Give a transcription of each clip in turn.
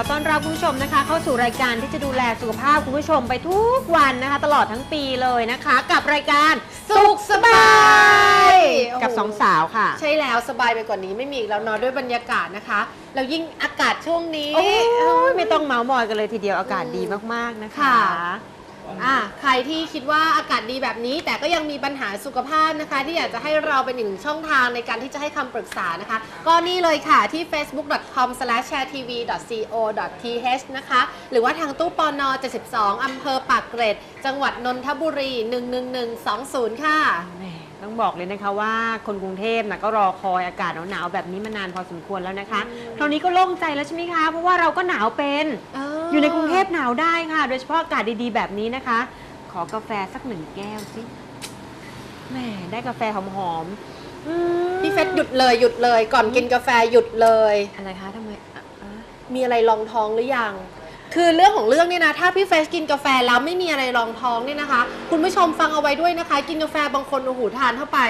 อต้อนรับคุณผู้ชมนะคะ เข้าสู่รายการที่จะดูแลสุขภาพคุณผู้ชมไปทุกวันนะคะ ตลอดทั้งปีเลยนะคะ กับรายการสุขสบายกับโโหสองสาวค่ะ ใช่แล้วสบายไปกว่านี้ไม่มีอีกแล้วเนอนด้วยบรรยากาศนะคะแล้วยิ่งอากาศช่วงนี้โอ้ยเอ้ยไม่ต้องเมาส์มอยกันเลยทีเดียวอากาศดีมากๆนะคะค่ะ อ่าใครที่คิดว่าอากาศดีแบบนี้ แต่ก็ยังมีปัญหาสุขภาพนะคะ ที่อยากจะให้เราเป็นหนึ่งช่องทางในการที่จะให้คำปรึกษานะคะ ก็นี่เลยค่ะที่ facebook.com/sharetv.co.th นะคะ หรือว่าทางตู้ปอนอ72อำเภอปากเกร็ด จังหวัดนนทบุรี 11120 ค่ะ ต้องบอกเลยนะคะว่าคนกรุงเทพนะก็รอคอยอากาศหนาวๆแบบนี้มานานพอสมควรแล้วนะคะคราวนี้ก็โล่งใจแล้วใช่ไหมคะ เพราะว่าเราก็หนาวเป็น อยู่ในกรุงเทพหนาวได้ค่ะ โดยเฉพาะอากาศดีๆ แบบนี้นะคะ ขอกาแฟสักหนึ่งแก้วสิแหมได้กาแฟหอมๆอืมพี่เฟสหยุดเลยหยุดเลย ก่อนกินกาแฟหยุดเลย อะไรคะทำไมอะอะมีอะไรรองท้องหรือยัง คือเรื่องของเรื่องเนี่ยนะถ้าพี่เฟสกินกาแฟแล้วไม่มีอะไรรองท้องเนี่ยนะคะ คุณผู้ชมฟังเอาไว้ด้วยนะคะ กินกาแฟบางคนโอ้โหทานเข้าไป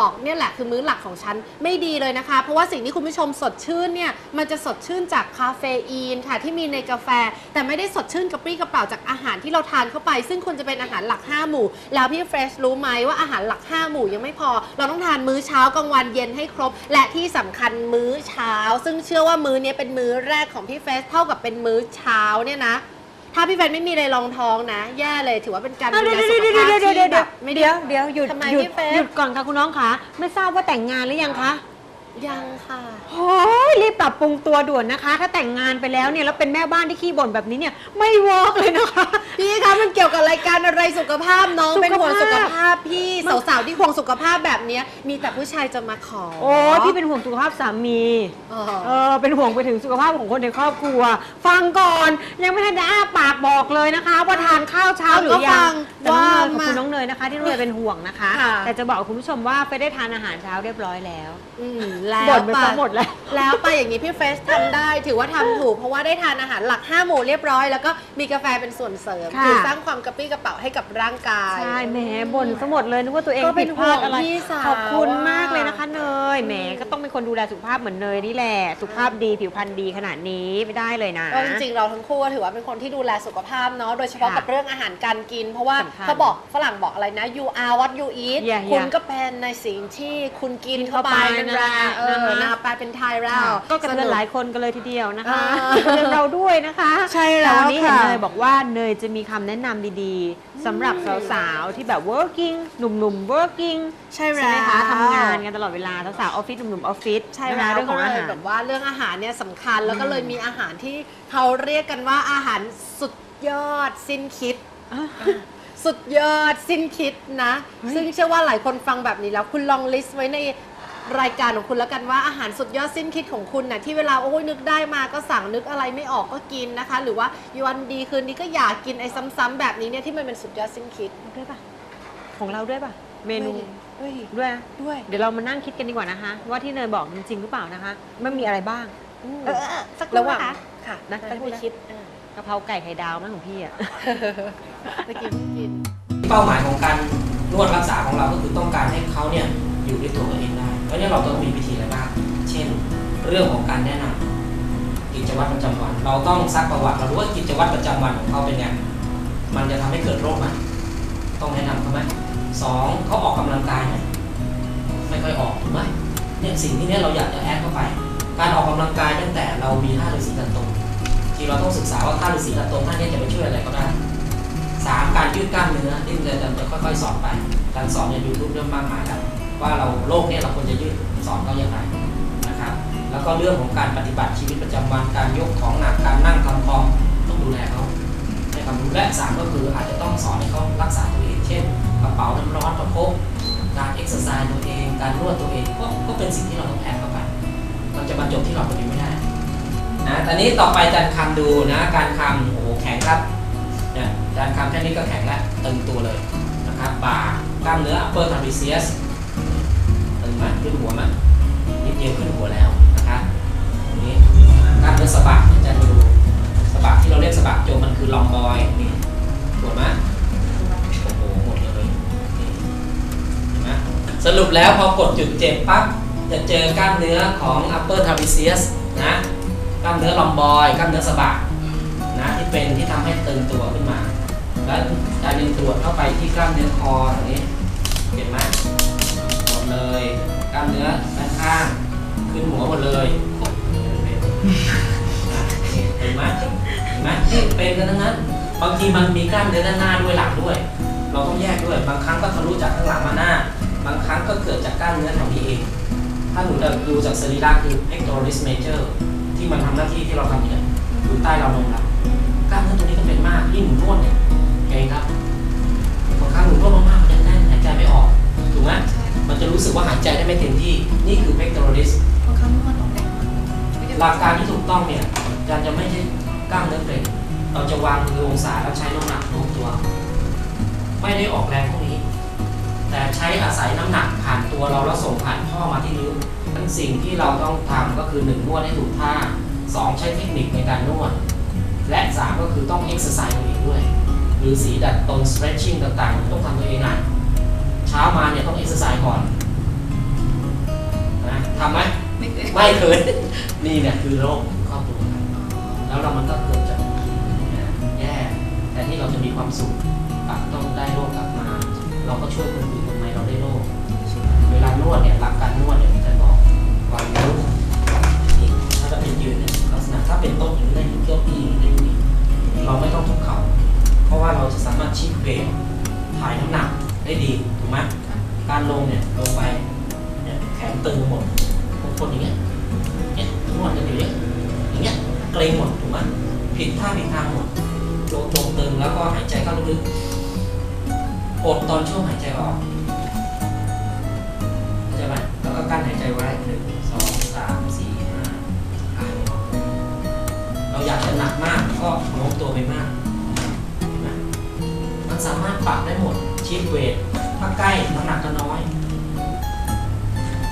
บอกเนี่ยแหละคือมื้อหลักของฉันไม่ดีเลยนะคะ เพราะว่าสิ่งที่คุณผู้ชมสดชื่นเนี่ยมันจะสดชื่นจากคาเฟอีนค่ะที่มีในกาแฟ แต่ไม่ได้สดชื่นกระปรี้กระเป๋าจากอาหารที่เราทานเข้าไป ซึ่งควรจะเป็นอาหารหลัก 5 หมู่ แล้วพี่เฟรชรู้ไหมว่าอาหารหลัก 5 หมู่ยังไม่พอ เราต้องทานมื้อเช้ากลางวันเย็นให้ครบ และที่สำคัญมื้อเช้า ซึ่งเชื่อว่ามื้อเนี้ยเป็นมื้อแรกของพี่เฟรชเท่ากับเป็นมื้อเช้าเนี่ยนะ ถ้าพี่เฟรชไม่มีอะไรรองท้องนะ แย่เลยถือว่าเป็นการอะดูเดี๋ยวแลเดี๋สุยวขเดี๋ยวภาพเดี๋ยวเดี๋ยวที่เดี๋แบยวบไม่เดี๋ได้ยวเดี๋ยวหยุดทำไมหยุดพี่เฟซ หยุดก่อนค่ะคุณน้องคะไม่ทราบว่าแต่งงานหรือยังคะ ยังค่ะ โอ้ยรีบปรับปรุงตัวด่วนนะคะ ถ้าแต่งงานไปแล้วเนี่ยแล้วเป็นแม่บ้านที่ขี้บ่นแบบนี้เนี่ย ไม่เวิร์กเลยนะคะ พี่คะมันเกี่ยวกับรายการอะไรสุขภาพน้องสุขภาพ เป็นห่วงสุขภาพพี่สาวๆที่ห่วงสุขภาพแบบเนี้ยมีแต่ผู้ชายจะมาขอโอ้ยพี่เป็นห่วงสุขภาพสามีอ๋อเออเป็นห่วงไปถึงสุขภาพของคนในครอบครัว ฟังก่อนยังไม่ทันจะอ้าปากบอกเลยนะคะ ว่าทานข้าวเช้าหรือยังแต่น้องเนยขอบคุณน้องเนยนะคะ ที่น้องเนยเป็นห่วงนะคะ ค่ะ แต่จะบอกคุณผู้ชมว่าไปได้ทานอาหารเช้าเรียบร้อยแล้วอืมแล้วบ่นไปไปซะหมดแล้ว แล้วไปอย่างนี้พี่เฟสทำได้ถือว่าทำถูก เพราะว่าได้ทานอาหารหลัก 5 หมู่เรียบร้อย แล้วก็มีกาแฟเป็นส่วนเสริมค่ะ คือสร้างความกระปรี้กระเป๋าให้กับร่างกาย ใช่แหมบ่นซะหมดเลยนึกว่าตัวเองก็เป็ผินดพลาดอะไรห่วงพี่สาวขอบคุณอะมากเลยนะคะเนยแหมก็ต้องเป็นคนดูแลสุขภาพเหมือนเนยนี่แหละสุขภาพดีผิวพรรณดีขนาดนี้ไม่ได้เลยนะ ก็จริงๆเราทั้งคู่ก็ถือว่าเป็นคนที่ดูแลสุขภาพเนาะโดยเฉพาะค่ะกับเรื่องอาหารการกิน เพราะว่าสำคัญเขาบอกฝรั่งบอกอะไรนะ you are what you eat Yeah, คุณ yeah ก็เป็นในสิ่งที่คุณกินกินเข้าเข้าไปไปนั่นนั่นแหแหละละเออนะคะนาแปลเป็นไทยแล้วก็กระเทือนหลายคนกันเลยทีเดียวนะคะอ่ากระเทือนเราด้วยนะคะใช่แล้วต่วันนี้เห็นค่ะเนยบอกว่าเนยจะมีคำแนะนำดีๆสำหรับสาวๆที่แบบ working หนุ่มๆ working ใช่ใช่ไหมแล้วคะทำงานกันตลอดเวลาสาวๆออฟฟิศหนุ่มๆออฟฟิศใช่นะแล้คะวเรื่องของอาก็เลหายร แบบว่าเรื่องอาหารเนี่ยสำคัญแล้วก็เลยมีอาหารที่เขาเรียกกันว่าอาหารสุดยอดสิ้นคิด สุดยอดสิ้นคิดนะเฮ้ยซึ่งเชื่อว่าหลายคนฟังแบบนี้แล้ว คุณลองลิสต์ไว้ในรายการของคุณแล้วกันว่าอาหารสุดยอดสิ้นคิดของคุณนะ่ะที่เวลาโอ้ยนึกได้มาก็สั่งนึกอะไรไม่ออกก็กินนะคะ หรือว่าวันดีคืนนี้ก็อยากกินไอ้ซ้ำๆแบบนี้เนี่ยที่มันเป็นสุดยอดสิ้นคิดด้วยป่ะของเราด้วยป่ะเมนูด้วยด้วยนะด้วย เดี๋ยวเรามานั่งคิดกันดีกว่านะคะ ว่าที่เนยบอกจริงๆหรือเปล่านะคะมันมีอะไรบ้างมเออสักคระรู่หว่างนะคะค่ะนะให้ไปคิดอ่า กะเพราไก่ไข่ดาวมั้งของพี่อะตะกี้เพิ่งกิน เป้าหมายของการนวดรักษาของเราก็คือต้องการให้เขาเนี่ยอยู่ด้วยตัวเขาเองได้ เพราะฉะนั้นเราต้องมีวิธีอะไรบ้าง เช่น เรื่องของการแนะนำกิจวัตรประจำวัน เราต้องซักประวัติ เรารู้ว่ากิจวัตรประจำวันของเขาเป็นไง มันจะทำให้เกิดโรคไหมต้องแนะนำเขาไหมสองเขาออกกำลังกายไหมไม่ค่อยออกถูกไหมเนี่ยสิ่งที่เนี้เราอยากจะแอดเข้าไป การออกกำลังกายตั้งแต่เรามีท่าฤาษีกันต ที่เราต้องศึกษาว่าท่าฤาษีกันตรงท่าเนี้จะไปช่วยอะไรก็ได้สามการยืดกล้ามเนื้อที่เราจะจะค่อยๆสอนไปการสอนในยูทูบเริ่มมากมายแล้วว่าเราโลกนี้เราควรจะยืดสอนเขาอย่างไรนะครับ แล้วก็เรื่องของการปฏิบัติชีวิตประจำวันการยกของหนักการนั่งทำคอมต้องดูแลเขาให้ความรู้และสามก็คืออาจจะต้องสอนให้เขารักษาตัวเองเช่นกระเป๋าน้ำร้อนประคบการเอ็กซ์ไซส์ตัวเอง การนวดตัวเองก็ก็เป็นสิ่งที่เราต้องแอดเข้าไปมันจะบรรจบที่เราพอดีไม่ได้ นะตอนนี้ต่อไปอาจารคำดูนะ การคำโอ้โหแข็งครับเนี่ยการคำแค่นี้ก็แข็งแล้วตึงตัวเลยนะครับบ่ากล้ามเนื้อ upper trapezius ตึงไหมขึ้นหัวไหมนิดเดียวขึ้นหัวแล้วนะครับตรงนี้กล้ามเนื้อสะบักจารย์ดูสะบักที่เราเรียกสะบักโจมมันคือลอมบอยนี่ปวดไหมโอ้โหหมดเลยนี่เห็นไหมสรุปแล้วพอกดจุดเจ็บปั๊บจะเจอกล้ามเนื้อของ upper trapezius นะ กล้ามเนื้อลอมบอยกล้ามเนื้อสะบักนะที่เป็นที่ทำให้ตึงตัวขึ้นมา แล้วการดึงตัวเข้าไปที่กล้ามเนื้อคอตรงนี้เห็นไหมหมดเลยกล้ามเนื้อด้านข้างขึ้นหัวหมดเลยเห็นไหมเห็นไหมนี่เป็นกันทั้งนั้นบางทีมันมีกล้ามเนื้อด้านหน้าด้วยหลังด้วย เราต้องแยกด้วยบางครั้งก็ทะลุจากข้างหลังมาหน้า บางครั้งก็เกิดจากกล้ามเนื้อแถวนี้เองถ้าหนูดูจากสรีระคือ pectoralis major ที่มันทำหน้าที่ที่เราทำเนี่ยอยู่ใต้เราวนมเรากล้ามเนื้อตรงนี้ก็เป็นมากยิ่งหนูนวดเนี่ยเก่งครับบางครั้งหนูนวดมากๆมันจะแน่นหายใจไม่ออกถูกไหมมันจะรู้สึกว่าหายใจได้ไม่เต็มที่นี่คือ pectoralis บางครั้งมันออกแดงหลักการที่ถูกต้องเนี่ยอาจารย์จะไม่ใช่กล้ามเนื้อเกร็งเราจะวางมือองศาแล้วใช้น้ำหนักโน้มตัว ไม่ได้ออกแรงพวกนี้ แต่ใช้อาศัยน้ำหนักผ่านตัวเราแล้วส่งผ่านข้อมาที่นิ้วทั้งสิ่งที่เราต้องทำก็คือหนึ่งนวดให้ถูกท่าสองใช้เทคนิคในการนวด และสามก็คือต้องเอ็กซ์ไซส์ตัวเองด้วย หรือสีดัดตรง stretching ต่างๆ ต้องทำตัวเองนะเช้ามาเนี่ยต้องเอ็กซ์ไซส์ก่อนนะทำไหมไม่เคยไม่เคยนี่เนี่ยคือโรคครอบครัวครับแล้วเรามันก็เกิดจากแย่แต่ที่เราจะมีความสุขกลับต้องได้โรคกลับมา เราก็ช่วยคนอื่นทำไมเราได้โรคเวลานวดเนี่ยหลักการนวดเนี่ยจะบอกวางนิ้วนี่ถ้าจะเป็นยืนเนี่ยลักษณะถ้าเป็นโต๊ะอย่างนี้ได้เก้าอี้อย่างนี้ได้นี่เราไม่ต้องทุกเข่าเพราะว่าเราจะสามารถชิดเวทถ่ายน้ำหนักได้ดีถูกไหมการลงเนี่ยลงไปเนี่ยแขนตึงหมดบางคนอย่างเงี้ยเนี่ยนวดกันอยู่เนี่ยอย่างเงี้ยเกรงหมดถูกไหมผิดท่าผิดทางหมดโลตรงตึงแล้วก็หายใจเข้าลึกๆ อดตอนช่วงหายใจออกเข้าใจไหมแล้วก็กั้นหายใจไว้หนึ่งสองสามสี่ห้าเราอยากจะหนักมากก็โน้มตัวไปมากนไหมมันสามารถปรับได้หมดชีพเวทถ้าใกล้น้ำหนักก็น้อย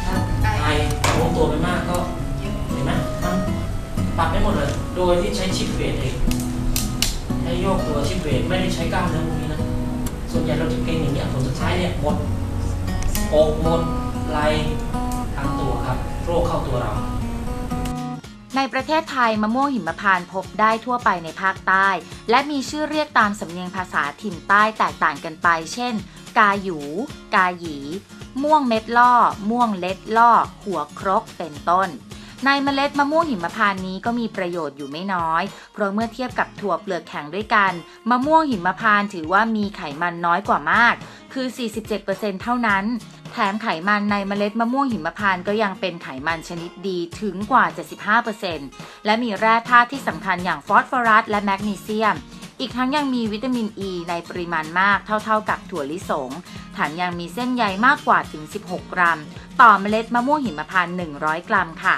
ถ้าไกลโน้มตัวไปมากก็เห็นไหมมันปรับได้หมดเลย โดยที่ใช้ชิปเวทเองให้โยกตัวชิปเวทไม่ได้ใช้กล้ามเนื้อพวกนี้นะ ส่วนใหญ่เราจะเก่งอย่างเงี้ยผลสุดท้ายเนี่ยหมดอกหมดไหลทั้งตัวครับ โรคเข้าตัวเรา ในประเทศไทยมะม่วงหิมพานต์พบได้ทั่วไปในภาคใต้ และมีชื่อเรียกตามสำเนียงภาษาถิ่นใต้แตกต่างกันไป เช่น กาหยู กาหยี ม่วงเม็ดล่อ ม่วงเล็ดล่อ หัวครกเป็นต้น ในเมล็ดมะม่วงหิมพานต์นี้ก็มีประโยชน์อยู่ไม่น้อย เพราะเมื่อเทียบกับถั่วเปลือกแข็งด้วยกัน มะม่วงหิมพานต์ถือว่ามีไขมันน้อยกว่ามาก คือ 47%เท่านั้น แถมไขมันในเมล็ดมะม่วงหิมพานต์ก็ยังเป็นไขมันชนิดดีถึงกว่า 75%และมีแร่ธาตุที่สำคัญอย่างฟอสฟอรัสและแมกนีเซียมอีกทั้งยังมีวิตามินอ e ีในปริมาณมากเท่า ๆ กับถั่วลิสงแถมยังมีเส้นใยมากกว่าถึง 16 กรัม ต่อเมล็ดมะม่วงหิมพานต์100 กรัมค่ะ